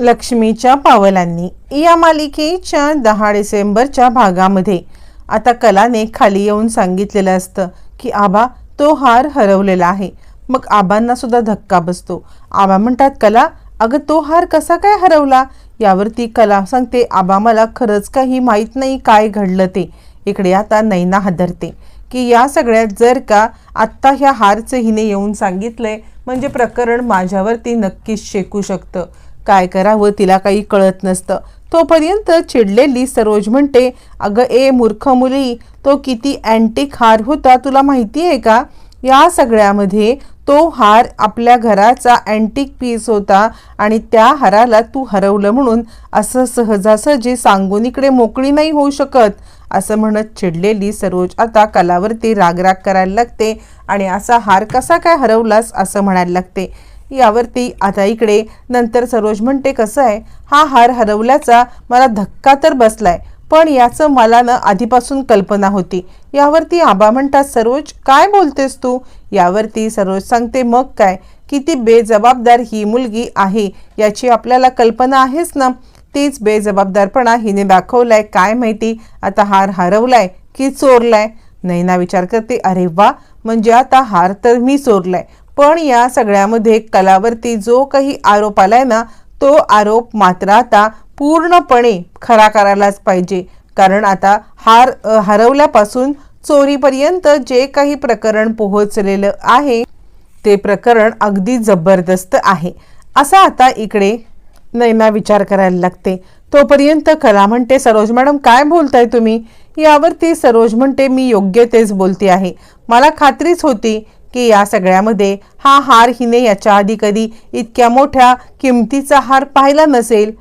लक्ष्मीच्या पावलांनी. या मालिकेच्या दहा डिसेंबरच्या भागामध्ये आता कलाने खाली येऊन सांगितलेलं असतं की आबा तो हार हरवलेला आहे. मग आबांना सुद्धा धक्का बसतो. आबा म्हणतात कला अगं तो हार कसा काय हरवला? यावरती कला सांगते आबा मला खरंच काही माहीत नाही काय घडलं ते. इकडे आता नैना हादरते. की या सगळ्यात जर का आत्ता ह्या हारचं हिने येऊन सांगितलंय म्हणजे प्रकरण माझ्यावरती नक्कीच शेकू शकतं. काय करावं तिला काही कळत नसतं. तोपर्यंत चिडलेली सरोज म्हणते अगं ए मूर्ख मुली तो किती अँटिक हार होता तुला माहिती आहे का? या सगळ्यामध्ये तो हार आपल्या घराचा अँटिक पीस होता आणि त्या हाराला तू हरवलं म्हणून असं सहजासहजी सांगून इकडे मोकळी नाही होऊ शकत. असं म्हणत चिडलेली सरोज आता कलावरती रागराग करायला लागते आणि असा हार कसा काय हरवलास? असं म्हणायला लागते. यावरती आता इकडे नंतर सरोज म्हणते कसं आहे? हा हार हरवल्याचा मला धक्का तर बसलाय पण याचं मला ना आधीपासून कल्पना होती. यावरती आबा म्हणतात सरोज काय बोलतेस तू? यावरती सरोज सांगते मग काय? किती बेजबाबदार ही मुलगी आहे याची आपल्याला कल्पना आहेच ना? तीच बेजबाबदारपणा हिने दाखवलाय काय माहिती? आता हार हरवलाय की चोरलाय? नैना विचार करते अरे वा! म्हणजे आता हार तर मी चोरलाय पण या सगळ्यामध्ये कलावरती जो काही आरोप आलाय ना तो आरोप मात्र आता पूर्णपणे खरा करायलाच पाहिजे. कारण आता हार हरवल्यापासून चोरीपर्यंत जे काही प्रकरण पोहोचलेलं आहे ते प्रकरण अगदी जबरदस्त आहे. असा आता इकडे नैना विचार करायला लागते. तोपर्यंत कला म्हणते सरोज मॅडम काय बोलताय तुम्ही? यावरती सरोज म्हणते मी योग्य तेच बोलते आहे. मला खात्रीच होती की या सगळ्यामध्ये हा हार हिने याच्या आधी कधी इतक्या मोठ्या किमतीचा हार पाहिला नसेल?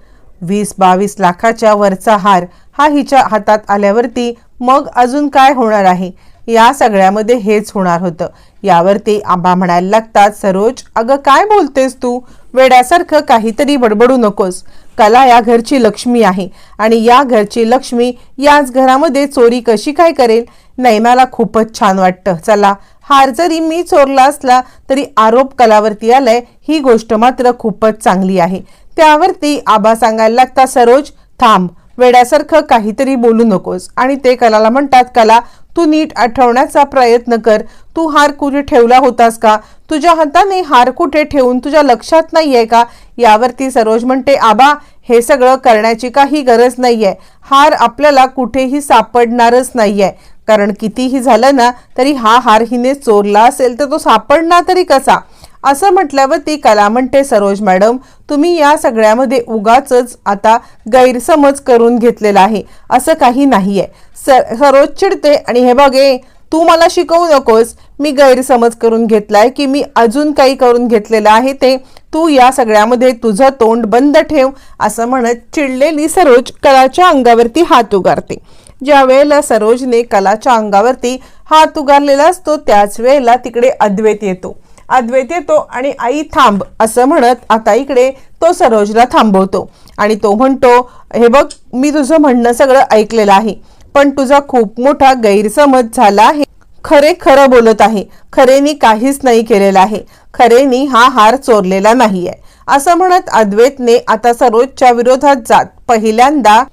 वीस बावीस लाखाच्या वरचा हार हा हिच्या हातात आल्यावरती मग अजून काय होणार आहे? या सगळ्यामध्ये हेच होणार होतं. यावरती आंबा म्हणायला लागतात सरोज अगं काय बोलतेस तू? वेड्यासारखं काहीतरी बडबडू नकोस. कला या घरची लक्ष्मी आहे आणि या घरची लक्ष्मी याच घरामध्ये चोरी कशी काय करेल? नैनाला खूपच छान वाटतं. चला हार जरी मी चोरला असला तरी आरोप कलावरती आलाय ही गोष्ट मात्र खूपच चांगली आहे. त्यावरती आबा सांगायला लागता सरोज थांब. वेड्यासारखं काहीतरी बोलू नकोस. आणि ते कलाला म्हणतात कला तू नीट आठवण्याचा प्रयत्न कर. तू हार कुठे ठेवला होतास का? तुझ्या हाताने हार कुठे ठेवून तुझ्या लक्षात नाही आहे का? यावरती सरोज म्हणते आबा हे सगळं करण्याची काही गरज नाही आहे हार आपल्याला कुठेही सापडणारच नाही आहे कारण कितीही झालं ना तरी हा हार हिने चोरला असेल तर तो सापडणार तरी कसा? असं म्हटल्यावर ती कला म्हणते सरोज मॅडम तुम्ही या सगळ्यामध्ये उगाच आता गैरसमज करून घेतलेला आहे. असं काही नाही आहे सर सरोज चिडते आणि हे बघे तू मला शिकवू नकोस. मी गैरसमज करून घेतलाय की मी अजून काही करून घेतलेलं आहे ते. तू या सगळ्यामध्ये तुझं तोंड बंद ठेव असं म्हणत चिडलेली सरोज कलाच्या अंगावरती हात उगारते. ज्या वेळेला सरोजने कलाच्या अंगावरती हात उगारलेला असतो त्याच वेळेला तिकडे अद्वैत येतो. अद्वैत येतो आणि आई थांब असं म्हणत आता इकडे तो सरोजला थांबवतो. आणि तो म्हणतो हे बघ मी तुझं म्हणणं सगळं ऐकलेलं आहे पण तुझा खूप मोठा गैरसमज झाला आहे. खरे खरं बोलत आहे. खरेनी काहीच नाही केलेलं आहे. खरेनी हा हार चोरलेला नाहीये. असं म्हणत अद्वैतने आता सरोजच्या विरोधात जात पहिल्यांदा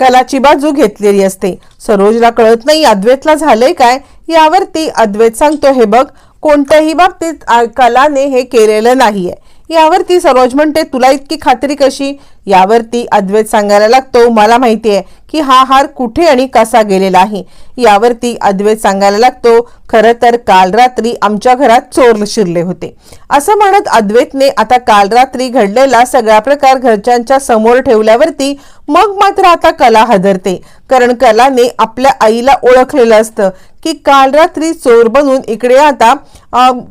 कलाची बाजू घेतलेली असते. सरोजला कळत नाही अद्वैतला झालंय काय? यावरती अद्वैत सांगतो हे बघ कोणत्याही बाबतीत कलाने हे केलेलं नाहीये. यावरती सरोज म्हणते तुला इतकी खात्री कशी? यावरती अद्वैत सांगायला लागतो मला माहिती आहे की हा हार कुठे आणि कसा गेलेला आहे? यावरती अद्वैत सांगायला लागतो खरं तर काल रात्री आमच्या घरात चोर शिरले होते. असं म्हणत अद्वैतने आता काल रात्री घडलेला सगळा प्रकार घरच्यांच्या समोर ठेवल्यावरती मग मात्र आता कला हदरते. कारण कलाने आपल्या आईला ओळखलेलं असतं की काल रात्री चोर बनून इकडे आता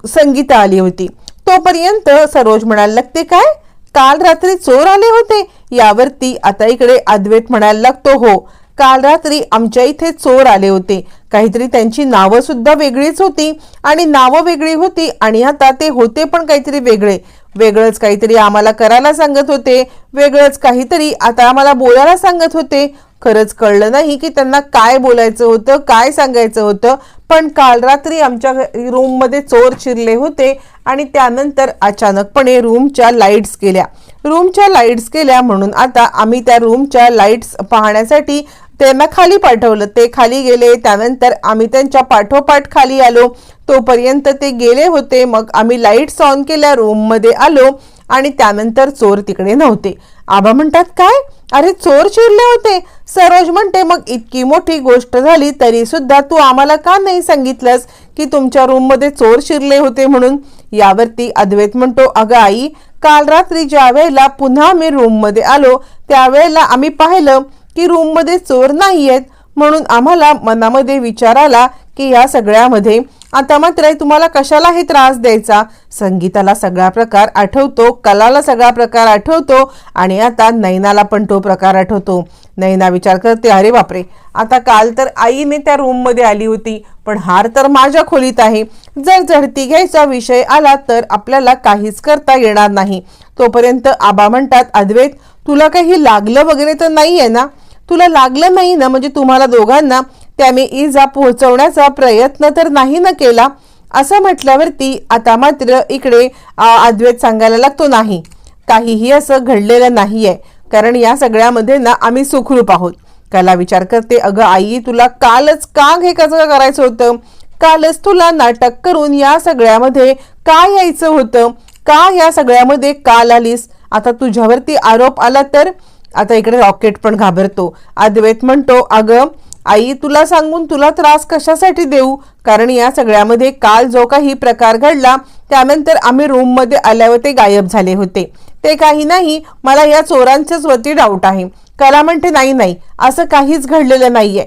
संगीता आली होती. तोपर्यंत सरोज म्हणायला लागते काय? काल रात्री चोर आले होते? यावरती आता इकडे अद्वैत म्हणायला लागतो हो काल रात्री आमच्या इथे चोर आले होते. काहीतरी त्यांची नावं सुद्धा वेगळीच होती आणि नावं वेगळी होती आणि आता ते होते पण काहीतरी वेगळे. वेगळंच काहीतरी आम्हाला करायला सांगत होते. वेगळंच काहीतरी आता आम्हाला बोलायला सांगत होते. खरंच कळलं नाही की त्यांना काय बोलायचं होतं काय सांगायचं होतं पण काल रात्री आमच्या घ- रूममध्ये चोर शिरले होते आणि त्यानंतर अचानकपणे रूमच्या लाईट्स गेल्या. रूमच्या लाईट्स गेल्या म्हणून आता आम्ही त्या रूमच्या लाईट्स पाहण्यासाठी त्यांना खाली पाठवलं. ते खाली गेले त्यानंतर आम्ही त्यांच्या पाठोपाठ खाली आलो. तोपर्यंत ते गेले होते मग आम्ही लाईट्स ऑन केल्या रूममध्ये आलो आणि त्यानंतर चोर तिकडे नव्हते. आबा म्हणतात काय? अरे चोर चिरले होते. सरोज म्हणते मग इतकी मोठी गोष्ट झाली तरी सुद्धा तू आम्हाला का नाही सांगितलंस की तुमच्या रूममध्ये चोर शिरले होते म्हणून? यावरती अद्वैत म्हणतो अगं आई काल रात्री ज्या वेळेला पुन्हा मी रूममध्ये आलो त्यावेळेला आम्ही पाहिलं की रूममध्ये चोर नाही आहेत म्हणून आम्हाला मनामध्ये विचार आला की या सगळ्यामध्ये आता मात्र तुम्हाला कशाला हे त्रास द्यायचा? संगीताला सगळा प्रकार आठवतो कलाला सगळा प्रकार आठवतो आणि आता नैनाला पण तो प्रकार आठवतो. नैना विचार करते अरे बापरे. आता काल तर आईने त्या रूममध्ये आली होती पण हार तर माझ्या खोलीत आहे. जर झडती घ्यायचा विषय आला तर आपल्याला काहीच करता येणार नाही. तोपर्यंत आबा म्हणतात अद्वैत तुला काही लागलं वगैरे तर नाही आहे ना? तुला लागलं नाही ना? म्हणजे तुम्हाला दोघांना त्याने इजा पोहोचवण्याचा प्रयत्न तर नाही ना केला? असं म्हटल्यावरती आता मात्र इकडे अद्वैत सांगायला लागतो नाही. काहीही असं घडलेलं नाही आहे कारण या सगळ्यामध्ये ना आम्ही सुखरूप आहोत. कला विचार करते अगं आई तुला कालच का हे कसं करायचं होतं? कालच तुला नाटक करून या सगळ्यामध्ये का यायचं होतं? का या सगळ्यामध्ये काल आलीस? आता तुझ्यावरती आरोप आला तर? आता इकडे रॉकेट पण घाबरतो. अद्वैत म्हणतो अगं आई तुला सांगून तुला त्रास कशासाठी देऊ? कारण या सगळ्यामध्ये काल जो काही प्रकार घडला त्यानंतर आम्ही रूममध्ये आल्यावर ते गायब झाले होते. ते काही नाही मला या चोरांच्याच वरती डाऊट आहे. कला म्हणते नाही नाही असं काहीच घडलेलं नाहीये.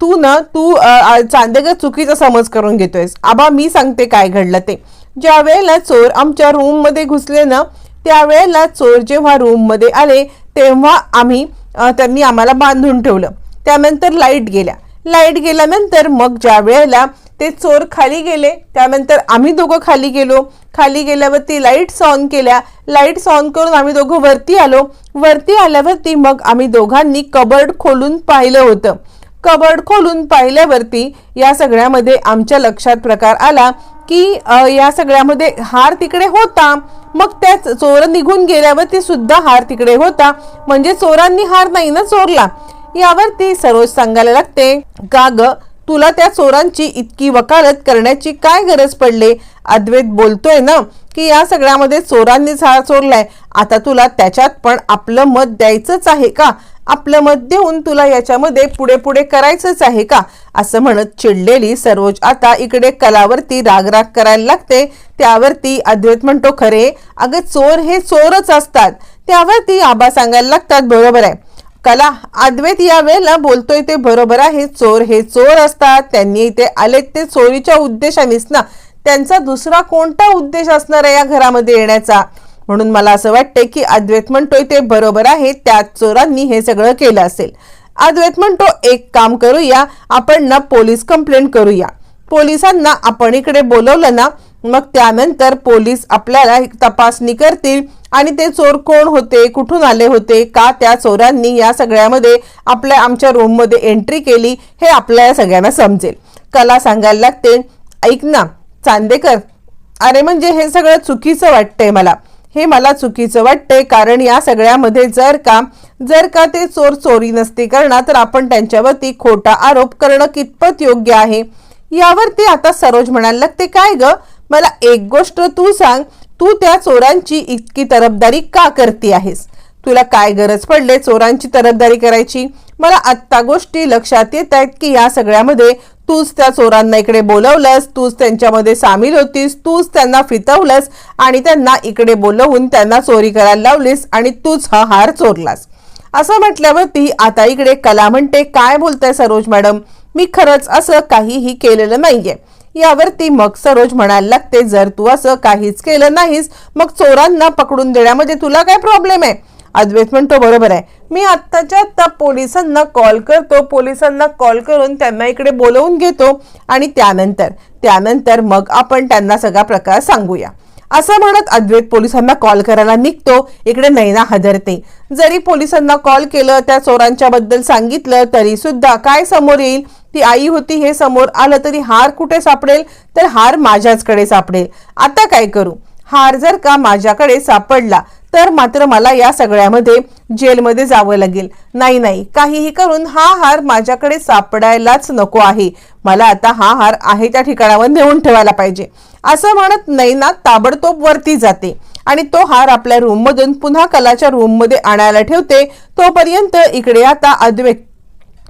तू ना तू चांदेकर चुकीचा समज करून घेतोयस. आबा मी सांगते काय घडलं ते. ज्या वेळेला चोर आमच्या रूममध्ये घुसले ना त्यावेळेला चोर जेव्हा रूममध्ये आले तेव्हा आम्ही त्यांनी आम्हाला बांधून ठेवलं. त्यानंतर लाइट गेल्या. लाइट गेल्यानंतर मग ज्या वेळेला ते चोर खाली गेले. त्यानंतर आम्ही दोघं खाली गेलो. खाली गेल्यावरती लाईट्स ऑन केल्या. लाईट्स ऑन करून आम्ही दोघं वरती आलो. वरती आल्यावरती मग आम्ही दोघांनी कबर्ड खोलून पाहिलं होतं. कबर्ड खोलून पाहिल्यावरती या सगळ्यामध्ये आमच्या लक्षात प्रकार आला की या सगळ्यामध्ये हार तिकडे होता. मग त्या चोर निघून गेल्यावरती सुद्धा हार तिकडे होता. म्हणजे चोरांनी हार नाही ना चोरला? यावरती सरोज सांगायला लागते. का ग? तुला त्या चोरांची इतकी वकालत करण्याची काय गरज पडली? अद्वैत बोलतोय ना की या सगळ्यामध्ये चोरांनीच हार चोरलाय. आता तुला त्याच्यात पण आपलं मत द्यायचंच आहे का? आपलं मत देऊन तुला याच्यामध्ये पुढे पुढे करायचंच आहे का? असं म्हणत चिडलेली सरोज आता इकडे कलावरती रागराग करायला लागते. त्यावरती अद्वैत म्हणतो खरे अगं चोर हे चोरच असतात. त्यावरती आबा सांगायला लागतात बरोबर आहे. कला अद्वैत या वेळेला बोलतोय ते बरोबर आहे. चोर हे चोर असतात. त्यांनी इथे आलेत ते चोरीच्या उद्देशानेच ना. त्यांचा दुसरा कोणता उद्देश असणार आहे या घरामध्ये येण्याचा? म्हणून मला असं वाटतंय की अद्वैत म्हणतोय ते बरोबर आहे. त्याच चोरांनी हे सगळं केलं असेल. अद्वैत म्हणतो एक काम करूया. आपण ना पोलीस कंप्लेंट करूया. पोलिसांना आपण इकडे बोलवलं ना मग त्यानंतर पोलीस आपल्याला तपासणी करतील. आणि ते चोर कोण होते? कुठून आले होते? का त्या चोरांनी या सगळ्यामध्ये आपल्या आमच्या रूममध्ये एंट्री केली? हे आपल्या सगळ्यांना समजेल. कला सांगायला लागते. ऐक ना चांदेकर. अरे म्हणजे हे सगळं चुकीचं वाटतंय मला. हे मला चुकीचं वाटतंय कारण या सगळ्यामध्ये जर का जर का ते चोर चोरी नसते करणार तर आपण त्यांच्यावरती खोटा आरोप करणं कितपत योग्य आहे? यावरती आता सरोज म्हणायला लागते काय ग? मला एक गोष्ट तू सांग तू त्या चोरांची इतकी तरफदारी का करते आहेस? तुला काय गरज पडले चोरांची तरफदारी करायची? मला आत्ता गोष्टी लक्षात येत आहेत की या सगळ्यामध्ये तूच त्या चोरांना इकडे बोलवलंस तूच त्यांच्यामध्ये सामील होतीस तूच त्यांना फितवलंस आणि त्यांना इकडे बोलवून त्यांना चोरी करायला लावलीस आणि तूच हा हार चोरलास. असं म्हटल्यावरती आता इकडे कला म्हणते काय बोलताय सरोज मॅडम? मी खरंच असं काहीही केलेलं नाहीये. यावरती मग सरोज म्हणायला लागते जर तू असं काहीच केलं नाहीस मग चोरांना पकडून देण्यामध्ये तुला काय प्रॉब्लेम आहे? अद्वैत म्हणतो बरोबर आहे. मी आत्ताच्या आत्ता पोलिसांना कॉल करतो पोलिसांना कॉल करून त्यांना इकडे बोलवून घेतो आणि त्यानंतर त्यानंतर मग आपण त्यांना सगळा प्रकार सांगूया. असं म्हणत अद्वैत पोलिसांना कॉल करायला निघतो. इकडे नैना हदरते जरी पोलिसांना कॉल केलं त्या चोरांच्या बद्दल सांगितलं तरी सुद्धा काय समोर येईल? ती आई होती हे समोर आलं तरी हार कुठे सापडेल? तर हार माझ्याचकडे सापडेल. आता काय करू? हार जर का माझ्याकडे सापडला तर मात्र मला या सगळ्यामध्ये जेलमध्ये जावं लागेल. नाही नाही काहीही करून हा हार माझ्याकडे सापडायलाच नको आहे. मला आता हा हार आहे त्या ठिकाणावर नेऊन ठेवायला पाहिजे. असं म्हणत नैना ताबडतोब वरती जाते आणि तो हार आपल्या रूम मधून पुन्हा कलाच्या रूममध्ये आणायला ठेवते. तोपर्यंत इकडे आता अद्वैत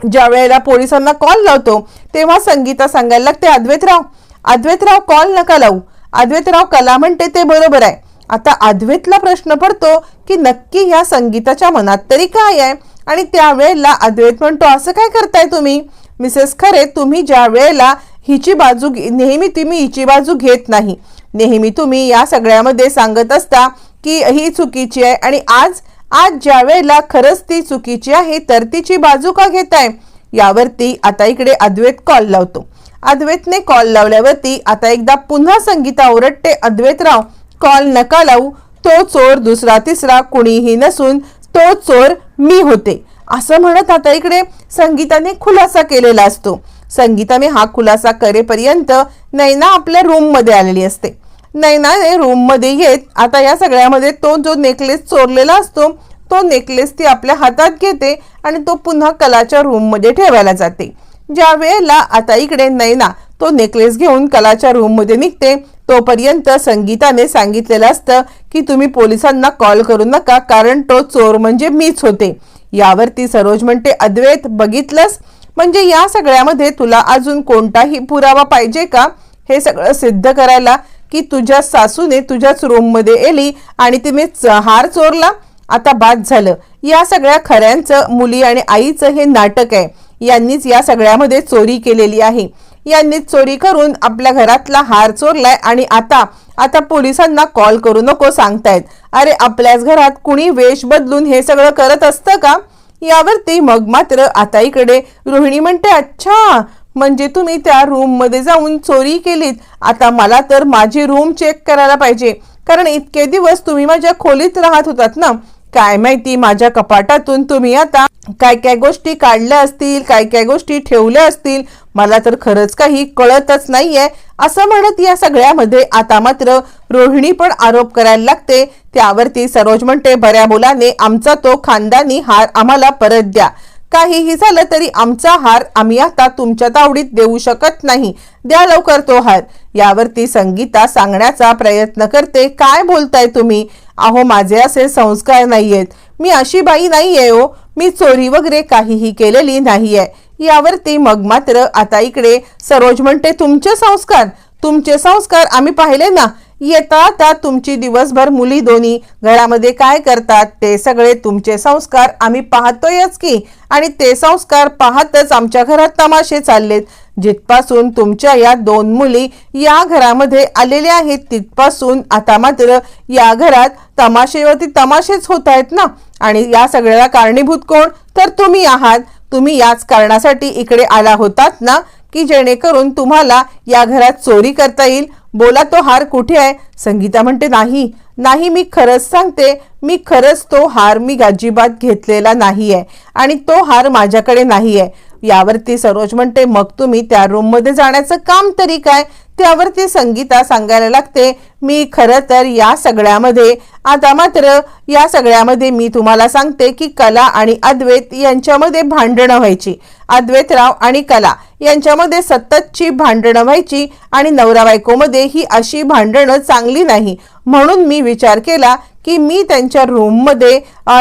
ज्या वेळेला पोलिसांना कॉल लावतो तेव्हा संगीता सांगायला लागते अद्वैतराव अद्वैतराव कॉल नका लावू. अद्वैतराव कला म्हणते ते बरोबर आहे. आता अद्वैतला प्रश्न पडतो की नक्की ह्या संगीताच्या मनात तरी काय आहे? आणि त्यावेळेला अद्वैत म्हणतो असं काय करताय तुम्ही? मिसेस खरे तुम्ही ज्या वेळेला हिची बाजू घे- नेहमी तुम्ही हिची बाजू घेत नाही. नेहमी तुम्ही या सगळ्यामध्ये सांगत असता की ही चुकीची आहे आणि आज आज ज्या वेळेला खरंच ती चुकीची आहे तर तिची बाजू का घेताय? यावरती आता इकडे अद्वैत कॉल लावतो. अद्वैतने कॉल लावल्यावरती आता एकदा पुन्हा संगीता ओरडते अद्वैतराव कॉल नका लावू. तो चोर दुसरा तिसरा कुणीही नसून तो चोर मी होते. असं म्हणत आता इकडे संगीताने खुलासा केलेला असतो. संगीताने हा खुलासा करेपर्यंत नैना आपल्या रूममध्ये आलेली असते. नैनाने रूममध्ये येत आता या सगळ्यामध्ये तो जो नेकलेस चोरलेला असतो तो नेकलेस ती आपल्या हातात घेते आणि तो पुन्हा कलाच्या रूममध्ये ठेवायला जाते. ज्या वेळेला आता इकडे नैना तो नेकलेस घेऊन कलाच्या रूममध्ये निघते तोपर्यंत संगीताने सांगितलेलं असतं की तुम्ही पोलिसांना कॉल करू नका कारण तो चोर म्हणजे मीच होते. यावरती सरोज म्हणते अद्वैत बघितलंस? म्हणजे या सगळ्यामध्ये तुला अजून कोणताही पुरावा पाहिजे का? हे सगळं सिद्ध करायला की तुझ्या सासूने तुझ्याच रूममध्ये येली एली आणि तिने च- हार चोरला. आता बाद झालं. या सगळ्या खऱ्यांचं मुली आणि आईचं हे नाटक आहे. यांनीच या सगळ्यामध्ये चोरी केलेली आहे. यांनीच चोरी करून आपल्या घरातला हार चोरलाय आणि आता आता पोलिसांना कॉल करू नको सांगतायत. अरे आपल्याच घरात कुणी वेश बदलून हे सगळं करत असतं का? यावरती मग मात्र आता इकडे रोहिणी म्हणते अच्छा म्हणजे तुम्ही त्या रूममध्ये जाऊन चोरी केलीत. आता मला तर माझी रूम चेक करायला पाहिजे. कारण इतके दिवस तुम्ही माझ्या खोलीत राहत होतात ना. काय माहिती? माझ्या कपाटातून तुम्ही आता काय काय गोष्टी काढल्या असतील काय काय गोष्टी ठेवल्या असतील मला तर खरंच काही कळतच नाहीये. असं म्हणत या सगळ्यामध्ये आता मात्र रोहिणी पण आरोप करायला लागते. त्यावरती सरोज म्हणते बऱ्या मुलाने आमचा तो खानदानी हार आम्हाला परत द्या. काहीही झालं तरी आमचा हार आम्ही आता तुमच्या तावडीत देऊ शकत नाही. द्या लवकर तो हार. यावरती संगीता सांगण्याचा प्रयत्न करते. काय बोलताय तुम्ही? अहो माझे असे संस्कार नाहीयेत. मी अशी बाई नाहीये हो. मी चोरी वगैरे काहीही केलेली नाहीये. यावरती मग मात्र आता इकडे सरोज म्हणते तुमचे संस्कार तुमचे संस्कार आम्ही पाहिले ना येता आता तुमची दिवसभर मुली दोन्ही. घरामध्ये काय करतात ते सगळे तुमचे संस्कार आम्ही पाहतोयच की. आणि ते संस्कार पाहतच आमच्या घरात तमाशे चाललेत. जिथपासून तुमच्या या दोन मुली या घरामध्ये आलेल्या आहेत तिथपासून आता मात्र या घरात तमाशेवरती तमाशेच होत आहेत ना. आणि या सगळ्याला कारणीभूत कोण? तर तुम्ही आहात. तुम्ही याच कारणासाठी इकडे आला होतात ना की जेणेकरून तुम्हाला या घरात चोरी करता येईल. बोला तो हार कुठे आहे? संगीता म्हणते नाही. नाही मी खरंच सांगते मी खरंच तो हार मी अजिबात घेतलेला नाही आहे आणि तो हार माझ्याकडे नाही आहे यावरती सरोज म्हणते मग तुम्ही त्या रूममध्ये जाण्याचं काम तरी काय? त्यावरती संगीता सांगायला लागते मी खरं तर या सगळ्यामध्ये आता मात्र या सगळ्यामध्ये मी तुम्हाला सांगते की कला आणि अद्वैत यांच्यामध्ये भांडणं व्हायची. अद्वैतराव आणि कला यांच्यामध्ये सततची भांडणं व्हायची आणि नवरा बायकोमध्ये ही अशी भांडणं चांगली नाही. म्हणून मी विचार केला की मी त्यांच्या रूममध्ये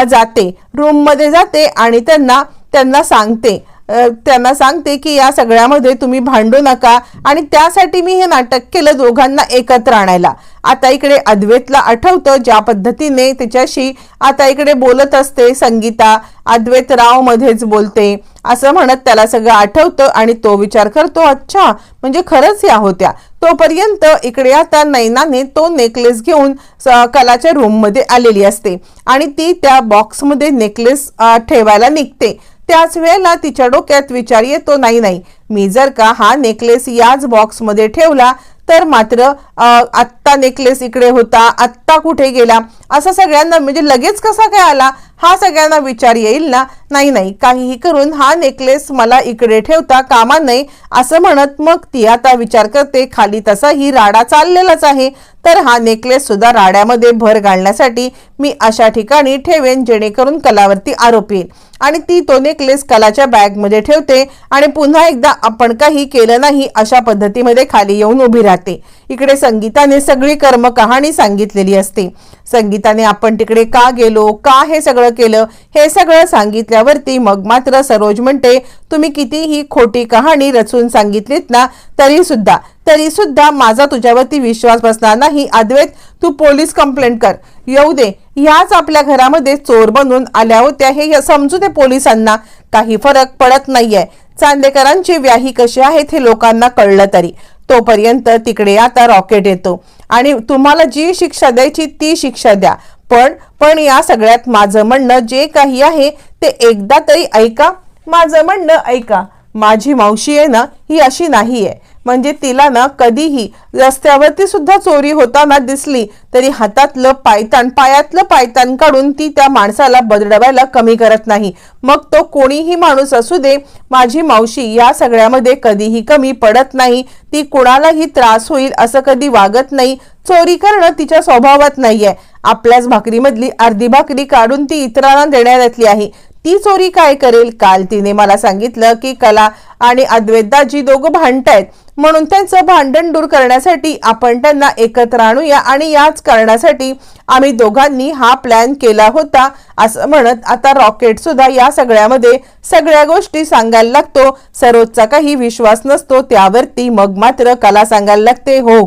जाते. रूममध्ये जाते आणि त्यांना त्यांना सांगते. त्यांना सांगते की या सगळ्यामध्ये तुम्ही भांडू नका आणि त्यासाठी मी हे नाटक केलं दोघांना एकत्र आणायला. आता इकडे अद्वैतला आठवतं ज्या पद्धतीने तिच्याशी आता इकडे बोलत असते संगीता अद्वैत राव मध्येच बोलते. असं म्हणत त्याला सगळं आठवतं आणि तो विचार करतो अच्छा म्हणजे खरंच या होत्या. तोपर्यंत इकडे आता नैनाने तो नेकलेस घेऊन स- कलाच्या रूममध्ये आलेली असते आणि ती त्या बॉक्समध्ये नेकलेस ठेवायला निघते. त्याच वेळेला तिच्या डोक्यात विचार येतो नाही नाही मी जर का हा नेकलेस याच बॉक्समध्ये ठेवला तर मात्र आत्ता नेकलेस इकडे होता आत्ता कुठे गेला? असं सगळ्यांना म्हणजे लगेच कसा काय आला? हा सगळ्यांना विचार येईल ना? नाही नाही काहीही करून हा नेकलेस मला इकडे ठेवता कामा नये असं म्हणत मग ती आता विचार करते खाली तसा ही राडा चाललेलाच आहे. तर हा नेकलेस सुद्धा राड्यामध्ये भर घालण्यासाठी मी अशा ठिकाणी ठेवेन जेणेकरून कलावरती आरोप येईल. आणि ती तो नेकलेस कलाच्या बॅगमध्ये ठेवते आणि पुन्हा एकदा आपण काही केलं नाही अशा पद्धतीमध्ये खाली येऊन उभी राहते. इकडे संगीताने सगळी कर्म कहाणी सांगितलेली असते. संगीताने आपण तिकडे का गेलो का हे सगळं केलं हे सगळं सांगितल्यावरती मग मात्र सरोज म्हणते तुम्ही कितीही खोटी कहाणी रचून सांगितलीत ना तरी सुद्धा तरी सुद्धा माझा तुझ्यावरती विश्वास बसणार नाही. अद्वैत तू पोलीस कंप्लेंट कर. येऊ दे. ह्याच आपल्या घरामध्ये चोर बनून आल्या होत्या. हे समजू दे पोलिसांना. काही फरक पडत नाहीये. चांदेकरांची व्याही कशी आहेत हे लोकांना कळलं तरी. तोपर्यंत तिकडे आता रॉकेट येतो. आणि तुम्हाला जी शिक्षा द्यायची ती शिक्षा द्या. पण पण या सगळ्यात माझं म्हणणं जे काही आहे ते एकदा तरी ऐका. माझं म्हणणं ऐका. माझी मावशी आहे ना ही अशी नाही आहे म्हणजे तिला ना कधीही रस्त्यावरती सुद्धा चोरी होताना दिसली तरी हातातलं पायतान पायातलं पायतान काढून ती त्या माणसाला बदडवायला कमी करत नाही. मग तो कोणीही माणूस असू दे माझी मावशी या सगळ्यामध्ये कधीही कमी पडत नाही. ती कुणालाही त्रास होईल असं कधी वागत नाही. चोरी करणं तिच्या स्वभावात नाहीये. आपल्याच भाकरीमधली अर्धी भाकरी काढून ती इतरांना देण्यातली आहे. ती चोरी काय करेल? काल तिने मला सांगितलं की कला आणि अद्वैतदाजी दोघं भांडतायत म्हणून त्यांचं भांडण दूर करण्यासाठी आपण त्यांना एकत्र आणूया आणि याच कारणासाठी आम्ही दोघांनी हा प्लॅन केला होता असं म्हणत आता रॉकेट सुद्धा या सगळ्यामध्ये सगळ्या गोष्टी सांगायला लागतो. सरोजचा काही विश्वास नसतो त्यावरती मग मात्र कला सांगायला लागते हो.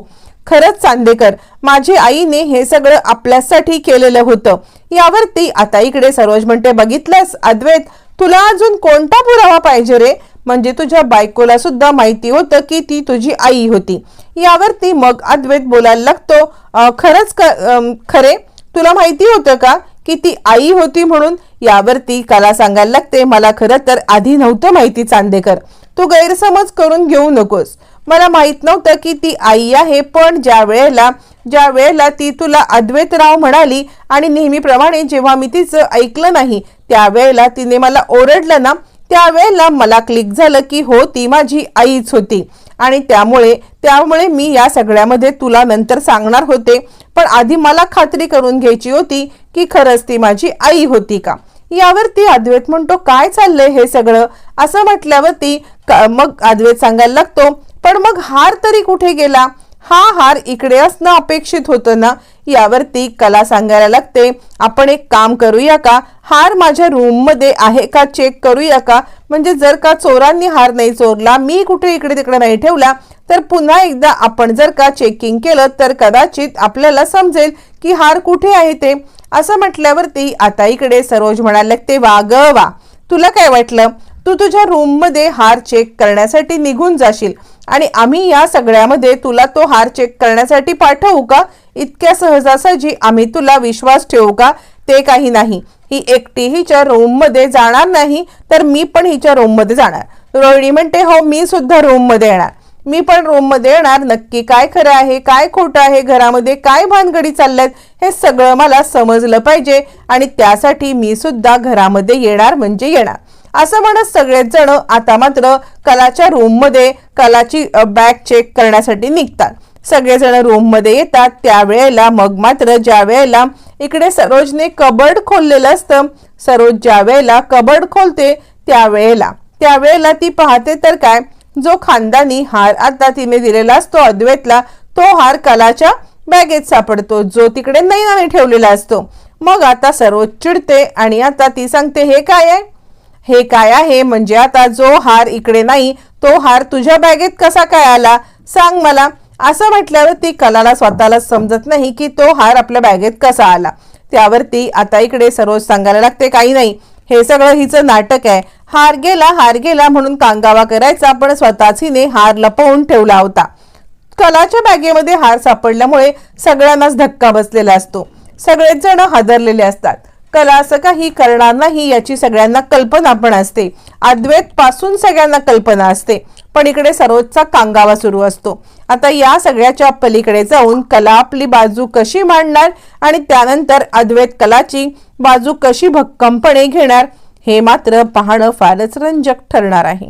खरंच चांदेकर माझी आईने हे सगळं आपल्यासाठी केलेलं होतं. यावरती आता इकडे सरोज म्हणते बघितलंस अद्वैत तुला अजून कोणता पुरावा पाहिजे रे? म्हणजे तुझ्या बायकोला सुद्धा माहिती होतं की ती तुझी आई होती. यावरती मग अद्वैत बोलायला लागतो खरंच खरे? तुला माहिती होतं का की ती आई होती म्हणून? यावरती कला सांगायला लागते मला खरं तर आधी नव्हतं माहिती चांदेकर. तू गैरसमज करून घेऊ नकोस. मला माहीत नव्हतं की ती आई आहे पण ज्या वेळेला ज्या वेळेला ती तुला अद्वैतराव म्हणाली आणि नेहमीप्रमाणे जेव्हा मी तिचं ऐकलं नाही त्यावेळेला तिने मला ओरडलं ना त्यावेळेला मला क्लिक झालं की हो ती माझी आईच होती. आणि त्यामुळे त्यामुळे मी या सगळ्यामध्ये तुला नंतर सांगणार होते पण आधी मला खात्री करून घ्यायची होती की खरंच ती माझी आई होती का? यावरती अद्वैत म्हणतो काय चाललंय हे सगळं? असं म्हटल्यावरती मग अद्वैत सांगायला लागतो पण मग हार तरी कुठे गेला? हा हार इकडे असणं अपेक्षित होतं ना? यावरती कला सांगायला लागते. आपण एक काम करूया का? हार माझ्या रूममध्ये आहे का? चेक करूया का? म्हणजे जर का चोरांनी हार नाही चोरला मी कुठे इकडे तिकडे नाही ठेवला तर पुन्हा एकदा आपण जर का चेकिंग केलं तर कदाचित आपल्याला समजेल की हार कुठे आहे ते. असं म्हटल्यावरती आता इकडे सरोज म्हणायला लागते वा ग वा. तुला काय वाटलं? तू तुझ्या रूममध्ये हार चेक करण्यासाठी निघून जाशील. आणि आम्ही या सगळ्यामध्ये तुला तो हार चेक करण्यासाठी पाठवू का? इतक्या सहजासहजी आम्ही तुला विश्वास ठेवू का? ते काही नाही. ही एकटी हिच्या रूममध्ये जाणार नाही तर मी पण हिच्या रूममध्ये जाणार. रोहिणी म्हणते हो मी सुद्धा रूममध्ये येणार. मी पण रूममध्ये येणार? नक्की काय खरं आहे? काय खोटं आहे? घरामध्ये काय भानगडी चालल्यात? हे सगळं मला समजलं पाहिजे आणि त्यासाठी मी सुद्धा घरामध्ये येणार म्हणजे येणार. असं म्हणत सगळेच जण आता मात्र कलाच्या रूममध्ये कलाची बॅग चेक करण्यासाठी निघतात. सगळेजण रूममध्ये येतात. त्यावेळेला मग मात्र ज्या वेळेला इकडे सरोजने कबर्ड खोललेलं असतं सरोज ज्या वेळेला कबर्ड खोलते त्यावेळेला. त्यावेळेला ती पाहते तर काय जो खानदानी हार आता तिने दिलेला असतो अद्वैतला तो हार कलाच्या बॅगेत सापडतो. जो तिकडे नैनाने ठेवलेला असतो. मग आता सरोज चिडते आणि आता ती सांगते हे काय आहे? हे काय आहे? म्हणजे आता जो हार इकडे नाही तो हार तुझ्या बॅगेत कसा काय आला? सांग मला. असं म्हटल्यावर ती कलाला स्वतःला समजत नाही की तो हार आपल्या बॅगेत कसा आला. त्यावरती आता इकडे सरोज सांगायला लागते काही नाही. हे सगळं हिचं नाटक आहे. हार गेला हार गेला म्हणून कांगावा करायचा पण स्वतःच हिने हार लपवून ठेवला होता. कलाच्या बॅगेमध्ये हार सापडल्यामुळे सगळ्यांनाच धक्का बसलेला असतो. सगळेच जण हादरलेले असतात. कला असं काही करणार नाही याची सगळ्यांना कल्पना पण असते. अद्वैत पासून सगळ्यांना कल्पना असते. पण इकडे सरोजचा कांगावा सुरू असतो. आता या सगळ्याच्या पलीकडे जाऊन कला आपली बाजू कशी मांडणार आणि त्यानंतर अद्वैत कलाची बाजू कशी भक्कमपणे घेणार हे मात्र पाहणं फारच रंजक ठरणार आहे.